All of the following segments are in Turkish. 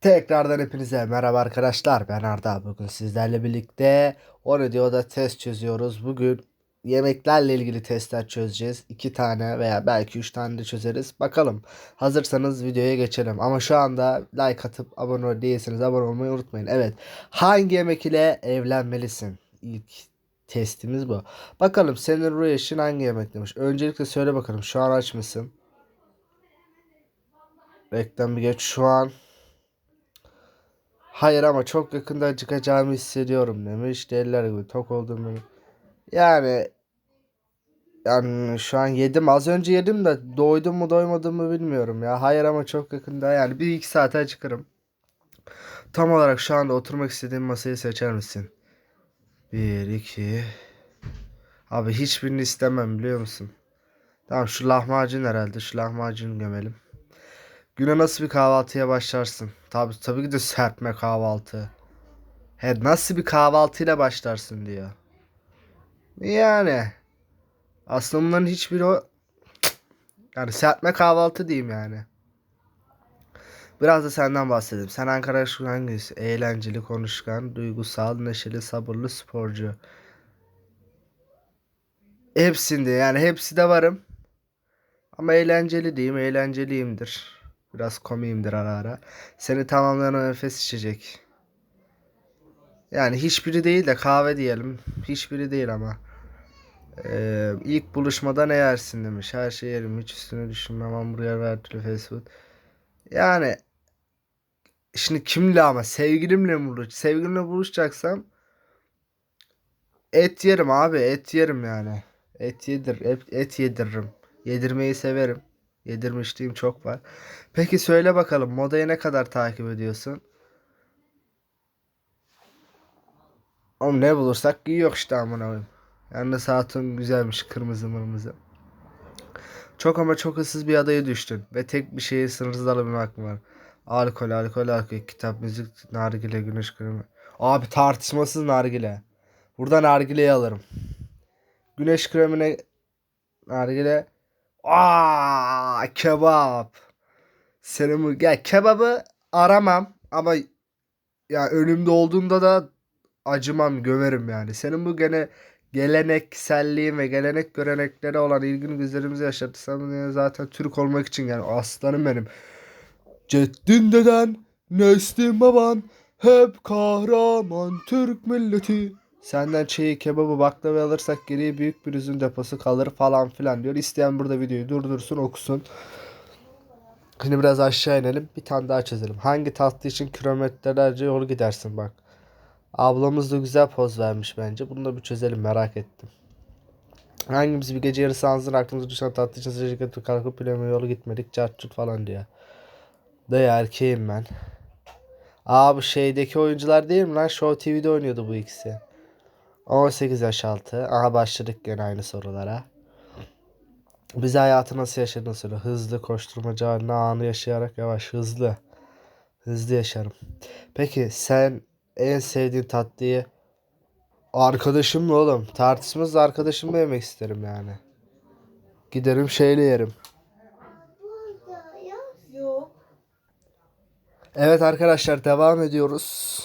Tekrardan hepinize merhaba arkadaşlar. Ben Arda. Bugün sizlerle birlikte o videoda test çözüyoruz. Bugün yemeklerle ilgili testler çözeceğiz. 2 tane veya belki 3 tane de çözeriz. Bakalım. Hazırsanız videoya geçelim. Ama şu anda like atıp abone değilseniz abone olmayı unutmayın. Evet. Hangi yemek ile evlenmelisin? İlk testimiz bu. Bakalım senin ruh eşin hangi yemek demiş. Öncelikle söyle bakalım şu an aç mısın? Reklam bir geç şu an. Hayır ama çok yakında acıkacağımı hissediyorum demiş. Deliler gibi tok oldum benim. Yani yani şu an yedim. Az önce yedim de doydum mu doymadım mı bilmiyorum ya. Hayır ama çok yakında yani bir iki saate acıkırım. Tam olarak şu anda oturmak istediğim masayı seçer misin? Bir, iki. Abi hiçbirini istemem biliyor musun? Tamam şu lahmacun herhalde. Şu lahmacunu gömelim. Güne nasıl bir kahvaltıya başlarsın? Tabii tabii ki de serpme kahvaltı. He nasıl bir kahvaltıyla başlarsın diyor. Yani aslında bunların hiçbiri o yani serpme kahvaltı diyeyim yani. Biraz da senden bahsedeyim. Sen Ankara hangisi? Eğlenceli, konuşkan, duygusal, neşeli, sabırlı, sporcu. Hepsinde yani hepsi de varım. Ama eğlenceli diyeyim, eğlenceliyimdir. Biraz komiyimdir ara ara. Seni tamamlayan nefes içecek. Yani hiçbiri değil de kahve diyelim. Hiçbiri değil ama. Ee, ilk buluşmada ne yersin demiş. Her şey yerim. Hiç üstüne düşünmem. Hamburger ve her türlü fast food. Yani şimdi kimle ama sevgilimle mi buluş? Sevgilimle buluşacaksam et yerim abi. Et yerim yani. Et yedir. Et, et yediririm. Yedirmeyi severim. Yedirmişliğim çok var. Peki söyle bakalım modayı ne kadar takip ediyorsun? Oğlum ne bulursak giyiyor işte amına koyayım. Yalnız hatun güzelmiş kırmızı mırmızı. Çok ama çok ıssız bir adaya düştün ve tek bir şeye sınırsız alabilmek var. Alkol, alkol, alkol, kitap, müzik, nargile, güneş kremi. Abi tartışmasız nargile. Buradan nargileyi alırım. Güneş kremine nargile. Aa kebap. Bu ya kebabı aramam ama ya önümde olduğunda da acımam gömerim yani. Senin bu gene gelenekselliğin ve gelenek göreneklere olan ilgini gözlerimize yaşatırsan zaten Türk olmak için yani aslanım benim. Ceddin deden, neslin baban, hep kahraman Türk milleti. Senden çiğ kebabı baklava alırsak geriye büyük bir üzüm deposu kalır falan filan diyor. İsteyen burada videoyu durdursun okusun. Şimdi biraz aşağı inelim. Bir tane daha çözelim. Hangi tatlı için kilometrelerce yol gidersin bak. Ablamız da güzel poz vermiş bence. Bunu da bir çözelim merak ettim. Hangimiz bir gece yarısı ansızın aklımıza düşen tatlı için yatıp kalkıp bileme yolu gitmedik. Çarçurt falan diyor. Dayı erkeğim ben. Aa bu şeydeki oyuncular değil mi lan? Show TV'de oynuyordu bu ikisi. 18 yaş altı. Aha başladık gene aynı sorulara. Bize hayatı nasıl yaşadığını söyle. Hızlı koşturmaca halinde anı yaşayarak yavaş hızlı. Hızlı yaşarım. Peki sen en sevdiğin tatlıyı arkadaşım mı oğlum? Tartışmaz arkadaşımla yemek isterim yani. Giderim şeyle yerim. Evet arkadaşlar devam ediyoruz.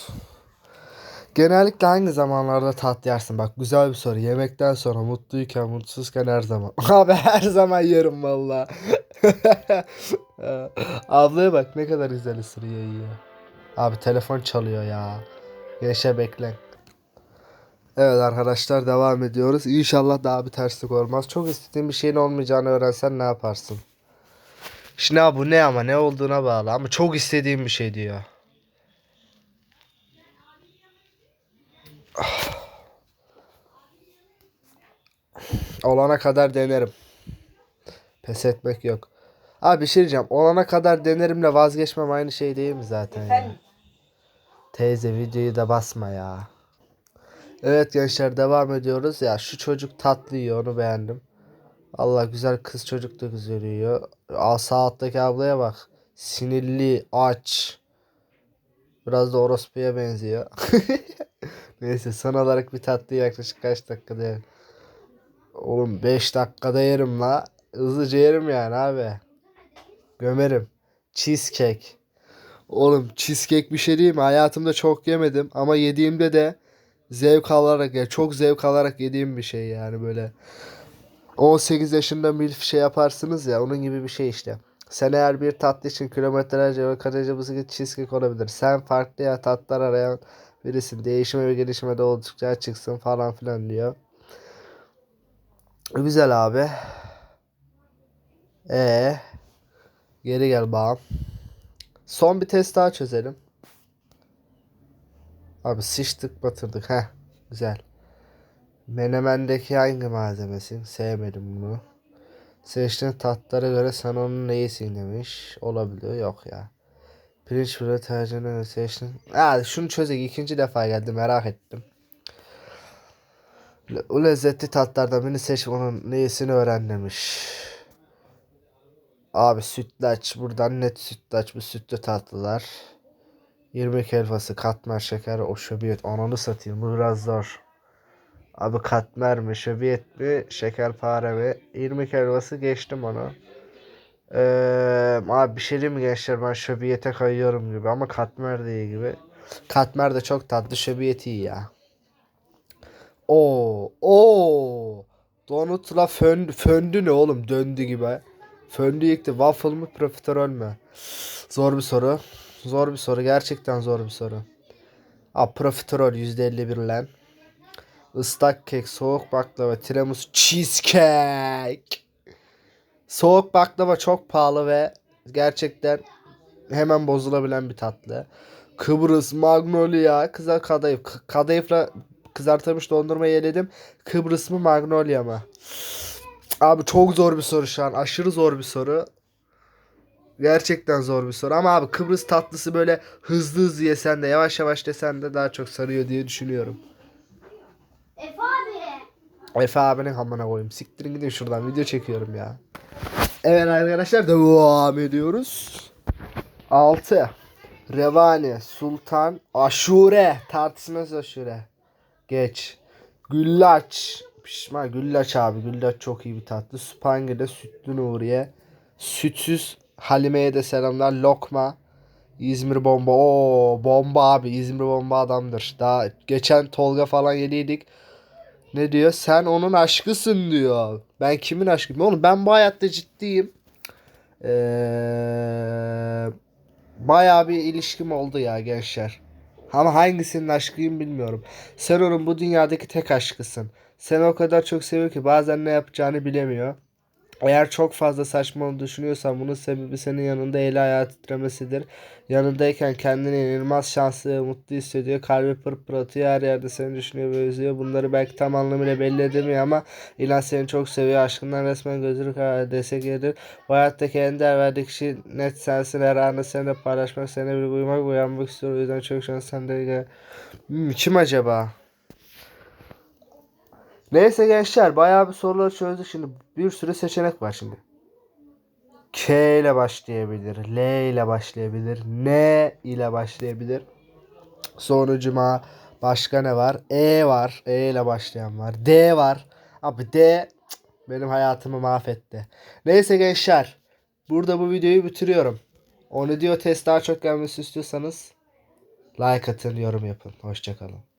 Genellikle hangi zamanlarda tat yersin? Bak güzel bir soru. Yemekten sonra mutluyken, mutsuzken her zaman. Abi her zaman yerim valla. Ablaya bak ne kadar güzel ısırıyor yiyor. Abi telefon çalıyor ya. Gençler beklen. Evet arkadaşlar devam ediyoruz. İnşallah daha bir terslik olmaz. Çok istediğin bir şeyin olmayacağını öğrensen ne yaparsın? Şimdi abi bu ne ama ne olduğuna bağlı ama çok istediğim bir şey diyor. Olana kadar denerim. Pes etmek yok. Abi bir şey diyeceğim. Olana kadar denerimle vazgeçmem aynı şey değil mi zaten ya? Efendim? Teyze videoyu da basma ya. Evet gençler devam ediyoruz. Ya şu çocuk tatlı yiyor onu beğendim. Allah güzel kız çocuk da güzel yiyor. Aa, sağ alttaki ablaya bak. Sinirli, aç. Biraz da orospuya benziyor. Neyse son olarak bir tatlı yaklaşık kaç dakikada yer? Oğlum 5 dakikada yerim la. Hızlıca yerim yani abi. Gömerim. Cheesecake. Oğlum cheesecake bir şey değil mi? Hayatımda çok yemedim ama yediğimde de zevk alarak ya çok zevk alarak yediğim bir şey yani böyle. 18 yaşında milf şey yaparsınız ya onun gibi bir şey işte. Sen eğer bir tatlı için kilometrelerce ve bisiklet cheesecake olabilir. Sen farklı ya tatlar arayan birisin. Değişime ve gelişime de oldukça açıksın falan filan diyor. Güzel abi. E geri gel bağım. Son bir test daha çözelim. Abi sıçtık batırdık. Heh güzel. Menemendeki hangi malzemesin? Sevmedim bunu. Seçtiğin tatlara göre sen onun neyisin demiş. Olabiliyor. Yok ya. Pirinç püre tercihine seçtin. Ha şunu çözek. ikinci defa geldi merak ettim. O lezzetli tatlardan birini seç onun neyisini öğren demiş. Abi sütlaç. Buradan net sütlaç. Bu sütlü tatlılar. 20 helvası, katmer, şeker, o şöbiyet. Ananı satayım. Bu biraz zor. Abi katmer mi, şöbiyet mi, şekerpare mi? 20 helvası geçtim onu. Ee, abi bir şey diyeyim mi gençler ben şöbiyete kayıyorum gibi ama katmer de gibi. Katmer de çok tatlı, şöbiyet iyi ya. Oo, oo. Donutla fön, föndü ne oğlum? Döndü gibi. Föndü yıktı. Waffle mı, profiterol mü? Zor bir soru. Zor bir soru. Gerçekten zor bir soru. Aa, profiterol %51 lan. Islak kek, soğuk baklava, tiramisu, cheesecake. Soğuk baklava çok pahalı ve gerçekten hemen bozulabilen bir tatlı. Kıbrıs, Magnolia, kızar kadayıf. Kadayıfla kızartılmış dondurma yedim. Kıbrıs mı, Magnolia mı? Abi çok zor bir soru şu an. Aşırı zor bir soru. Gerçekten zor bir soru ama abi Kıbrıs tatlısı böyle hızlı hızlı yesen de yavaş yavaş desen de daha çok sarıyor diye düşünüyorum. Efe abi. Efe abinin hamına koyayım. Siktirin gidin şuradan video çekiyorum ya. Evet arkadaşlar devam ediyoruz. 6. Revani, Sultan, Aşure. Tartışmaz Aşure. Geç. Güllaç. Pişman güllaç abi. Güllaç çok iyi bir tatlı. Spange'de sütlü Nuriye. Sütsüz Halime'ye de selamlar. Lokma. İzmir bomba. Oo bomba abi. İzmir bomba adamdır. Daha geçen Tolga falan yediydik. Ne diyor? Sen onun aşkısın diyor. Ben kimin aşkıyım? Oğlum ben bu hayatta ciddiyim. Ee, bayağı bir ilişkim oldu ya gençler. Ama hangisinin aşkıyım bilmiyorum. Sen onun bu dünyadaki tek aşkısın. Seni o kadar çok seviyor ki bazen ne yapacağını bilemiyor. Eğer çok fazla saçma olduğunu düşünüyorsan bunun sebebi senin yanında eli ayağı titremesidir. Yanındayken kendini inanılmaz şanslı ve mutlu hissediyor. Kalbi pırpır atıyor. Her yerde seni düşünüyor ve özlüyor. Bunları belki tam anlamıyla belli edemiyor ama inan seni çok seviyor. Aşkından resmen gözünü kararı destek gelir. Bu hayattaki en değer verdiği kişi net sensin. Her anı seninle paylaşmak, seninle bir uyumak, uyanmak istiyor. O yüzden çok şans sende. gel. Hmm, kim acaba? Neyse gençler bayağı bir soruları çözdük. Şimdi bir sürü seçenek var şimdi. K ile başlayabilir. L ile başlayabilir. N ile başlayabilir. Sonucuma başka ne var? E var. E ile başlayan var. D var. Abi D benim hayatımı mahvetti. Neyse gençler. Burada bu videoyu bitiriyorum. Onu diyor test daha çok gelmesi istiyorsanız like atın, yorum yapın. Hoşçakalın.